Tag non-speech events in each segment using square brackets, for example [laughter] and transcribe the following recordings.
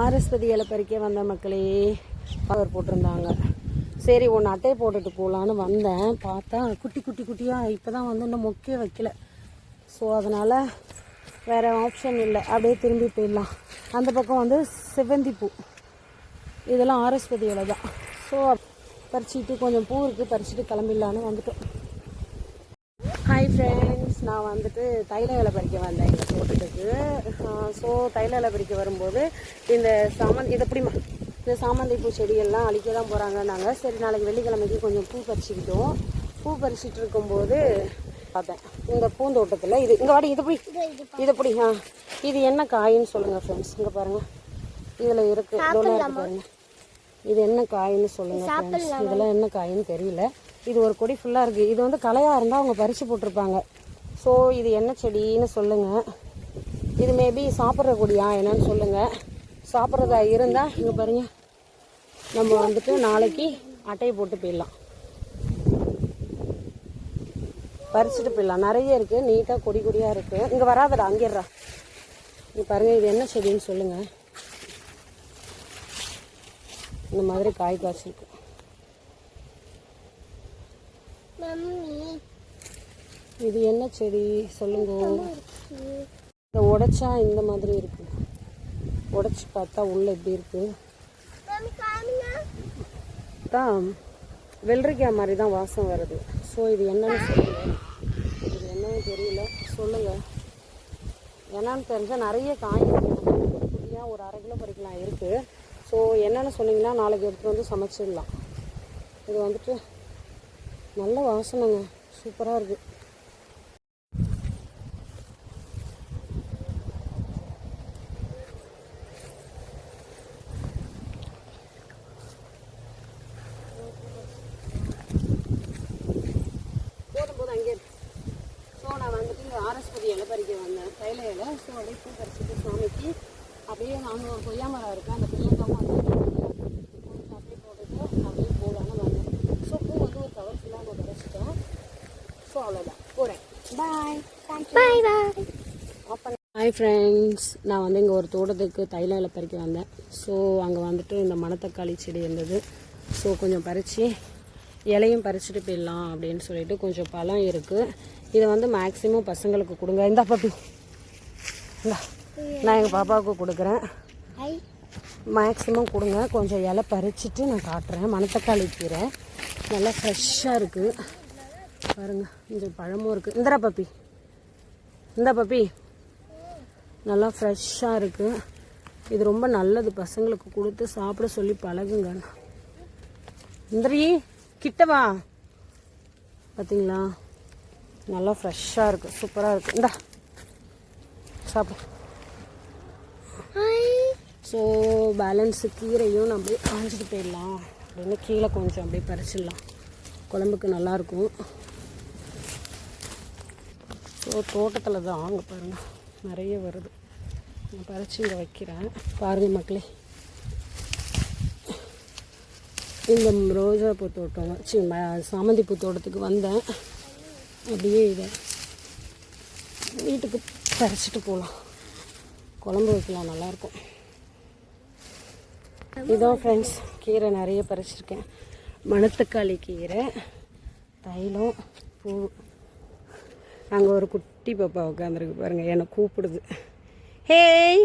ஆரஸ்பதி இலை பறிக்க வந்த மக்களே அவர் போட்டிருந்தாங்க. சரி ஒன்று அட்டையை போட்டுட்டு போகலான்னு வந்தேன். பார்த்தா குட்டி குட்டி குட்டியாக இப்போ தான் வந்து இன்னும் மொக்கே வைக்கல. ஸோ அதனால் வேறு ஆப்ஷன் இல்லை. அப்படியே திரும்பி போயிடலாம். அந்த பக்கம் வந்து செவ்வந்தி பூ இதெல்லாம் ஆரஸ்பதி இலை தான். ஸோ பறிச்சுட்டு கொஞ்சம் பூ இருக்குது பறிச்சுட்டு கிளம்பிடலான்னு வந்துட்டோம். ஹாய் ஃப்ரெண்ட்ஸ் நான் வந்துட்டு தைல இலை பறிக்க வந்தேன் எங்கள் தோட்டத்துக்கு ஸோ தைல இலை பறிக்க வரும்போது இந்த சாமந்தி இதை எப்படிமா இந்த சாமந்தி பூ செடியெல்லாம் அழிக்க தான் போகிறாங்கன்னாங்க சரி நாளைக்கு வெள்ளிக்கிழமைக்கு கொஞ்சம் பூ பறிச்சுக்கிட்டோம். பூ பறிச்சிட்டு இருக்கும்போது பார்த்தேன். இந்த பூந்தோட்டத்தில் இது இங்கே வாடி இது போய் இது எப்படி ஆ. இது என்ன காயின்னு சொல்லுங்கள் ஃப்ரெண்ட்ஸ் இங்கே பாருங்கள் இதில் இருக்குது இதெல்லாம் இருக்கு பாருங்க. இது என்ன காயின்னு சொல்லுங்கள் ஃப்ரெண்ட்ஸ் இதெல்லாம் என்ன காயின்னு தெரியல. இது ஒரு கொடி ஃபுல்லாக இருக்குது இது வந்து களையாக இருந்தால் அவங்க பறித்து போட்டிருப்பாங்க. ஸோ இது என்ன செடின்னு சொல்லுங்கள் இது மேபி சாப்பிட்ற கொடியா என்னன்னு சொல்லுங்கள் சாப்பிட்றதா இருந்தால் இங்கே பாருங்க. நம்ம வந்துட்டு நாளைக்கு அட்டையை போட்டு போயிடலாம். பறிச்சுட்டு போயிடலாம். நிறைய இருக்குது நீட்டாக கொடி கொடியாக இருக்குது இங்கே வராதடா அங்கேடுறா இங்கே பாருங்கள் இது என்ன செடின்னு சொல்லுங்கள் இந்த மாதிரி காய் காய்ச்சிருக்கு. இது என்ன செடி? சொல்லுங்க. இந்த உடைச்சா இந்த மாதிரி இருக்கு. உடைச்சி பார்த்தா உள்ள எப்படி இருக்கு. தான் வெள்ளரிக்காய் மாதிரி தான் வாசம் வருது. ஸோ இது என்னன்னு சொல்லுங்க. இது என்னன்னு தெரியல. சொல்லுங்க. என்னன்னு தெரிஞ்சால் நிறைய காய் குட்டியாக ஒரு அரை கிலோ பறிக்கலாம் இருக்குது ஸோ என்னென்னு சொன்னீங்கன்னா நாளைக்கு எடுத்துகிட்டு வந்து சமைச்சிடலாம். இது வந்துட்டு நல்ல வாசனைங்க. சூப்பராக இருக்குது போதும் போதும் அங்கே ஸோ நான் வந்துட்டு ஆரஸ்பதி இலை பறிக்க வந்தேன் இலை ஸோ அப்படியே பூ பறிச்சுட்டு சாமிக்கு அப்படியே நாங்கள் ஒரு கொய்யா மரம் இருக்குது அந்த கொய்யாக்காவும் அந்த அப்படியே போட்டுட்டு அப்படியே போகலான்னு வந்தேன் ஸோ பூ வந்து ஒரு கவர் ஃபுல்லாக நான் பறிச்சிட்டேன். ஸோ அவ்வளோதான் போகிறேன் பாய் பாய் பாய் ஹாய் ஃப்ரெண்ட்ஸ் நான் வந்து இங்கே ஒரு தோட்டத்துக்கு தைல இலை பறிக்க வந்தேன். ஸோ அங்கே வந்துட்டு இந்த மணத்தக்காளி செடி இருந்தது. ஸோ கொஞ்சம் பறித்து இலையும் பறிச்சுட்டு போயிடலாம் அப்படின்னு சொல்லிட்டு கொஞ்சம் பழம் இருக்குது இதை வந்து மேக்ஸிமம் பசங்களுக்கு கொடுங்க. இந்த பப்பி இந்தா நான் எங்கள் பாப்பாவுக்கு கொடுக்குறேன். மேக்ஸிமம் கொடுங்க. கொஞ்சம் இலை பறிச்சுட்டு நான் காட்டுறேன். மணத்தக்காளி கீரை. நல்லா ஃப்ரெஷ்ஷாக இருக்குது பாருங்க கொஞ்சம் பழமும் இருக்குது இந்தரா பப்பி இந்த பப்பி நல்லா ஃப்ரெஷ்ஷாக இருக்குது இது ரொம்ப நல்லது. பசங்களுக்கு கொடுத்து சாப்பிட சொல்லி பழகுங்க. இந்திரி கிட்ட வா. பார்த்தீங்களா நல்லா ஃப்ரெஷ்ஷாக இருக்குது சூப்பராக இருக்குது இந்தா. சாப்பிடு. ஸோ பேலன்ஸு கீரையும் நம்ம அப்படியே காஞ்சிட்டு போயிடலாம். அப்படின்னு கீழே கொஞ்சம் அப்படியே பறிச்சிடலாம். குழம்புக்கு நல்லாயிருக்கும் ஸோ தோட்டத்தில் தான். அங்கே பாருங்கள் நிறைய வருது. நான் பறித்து இங்கே வைக்கிறேன். பாருங்கள் மக்களே. இந்த ரோஜா பூ தோட்டம் சாமந்தி பூ தோட்டத்துக்கு வந்தேன். அப்படியே இதை வீட்டுக்கு பறிச்சிட்டு போகலாம். குழம்பு வைக்கலாம் நல்லாயிருக்கும். இதோ ஃப்ரெண்ட்ஸ் கீரை நிறைய பறிச்சிருக்கேன். மணத்தக்காளி கீரை தைலம் பூ. அங்கே ஒரு குட்டி பாப்பா உட்காந்துருக்கு பாருங்கள் என்னை கூப்பிடுது. ஹேய்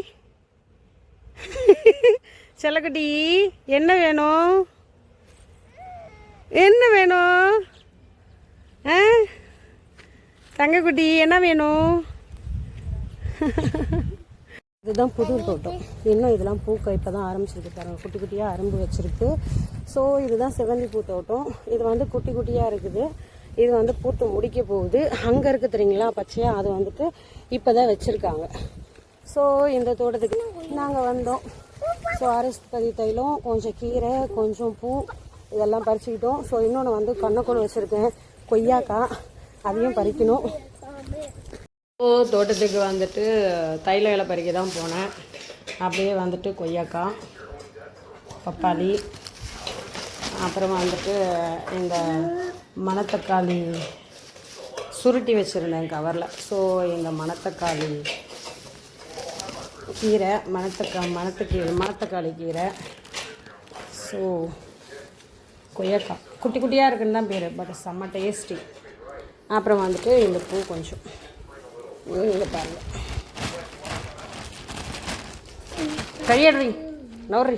[laughs] செல்லக்குட்டி என்ன வேணும்? என்ன வேணும்? ஆ? தங்கக்குட்டி என்ன வேணும்? இதுதான் புது தோட்டம். இன்னும் இதெல்லாம் பூக்க இப்போ தான் ஆரம்பிச்சிருக்கு பாருங்கள் குட்டி குட்டியாக அரும்பு வச்சுருக்கு. ஸோ இதுதான் சிவந்தி பூ தோட்டம். இது வந்து குட்டி குட்டியாக இருக்குது. இது வந்து பூத்து முடிக்க போகுது. அங்கே இருக்குது தெரியுங்களா பச்சையாக அது வந்துட்டு இப்போ தான் வச்சுருக்காங்க. ஸோ இந்த தோட்டத்துக்கு நாங்கள் வந்தோம். ஸோ அரஸ்பதி தைலம் கொஞ்சம் கீரை கொஞ்சம் பூ இதெல்லாம் பறிச்சுக்கிட்டோம். ஸோ இன்னொன்று வந்து கண்ணக்கொண்டு வச்சுருக்கேன். கொய்யாக்காய். அதையும் பறிக்கணும். தோட்டத்துக்கு வந்துட்டு தைல இலை பறிக்க தான் போனேன். அப்படியே வந்துட்டு கொய்யாக்காய் பப்பாளி அப்புறம் வந்துட்டு இந்த மணத்தக்காளி சுருட்டி வச்சுருந்தேன் கவரில் ஸோ இந்த மணத்தக்காளி கீரை மணத்தக்கா மணத்துக்கீரை மணத்தக்காளி கீரை. ஸோ கொய்யாக்காய். குட்டி குட்டியாக இருக்குன்னு தான் பேர் பட் செம்ம டேஸ்டி அப்புறம் வந்துட்டு இந்த பூ கொஞ்சம். இங்கே பாருங்க. கையடுறி நவரி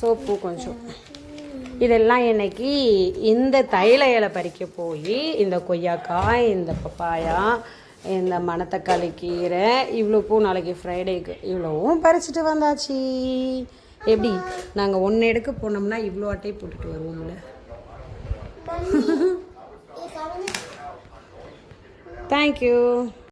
சோப்பு கொஞ்சம். இதெல்லாம் இன்னைக்கு இந்த தைல இலை பறிக்க போய் இந்த கொய்யாக்காய் இந்த பப்பாயா இந்த மணத்தக்காளி கீரை இவ்வளோ பூ நாளைக்கு ஃப்ரைடேக்கு இவ்வளோவும் பறிச்சுட்டு வந்தாச்சு. எப்படி? நாங்கள் ஒன்று எடுக்க போனோம்னா இவ்வளோ அட்டை போட்டுட்டு வருவோம்ல. தேங்க்யூ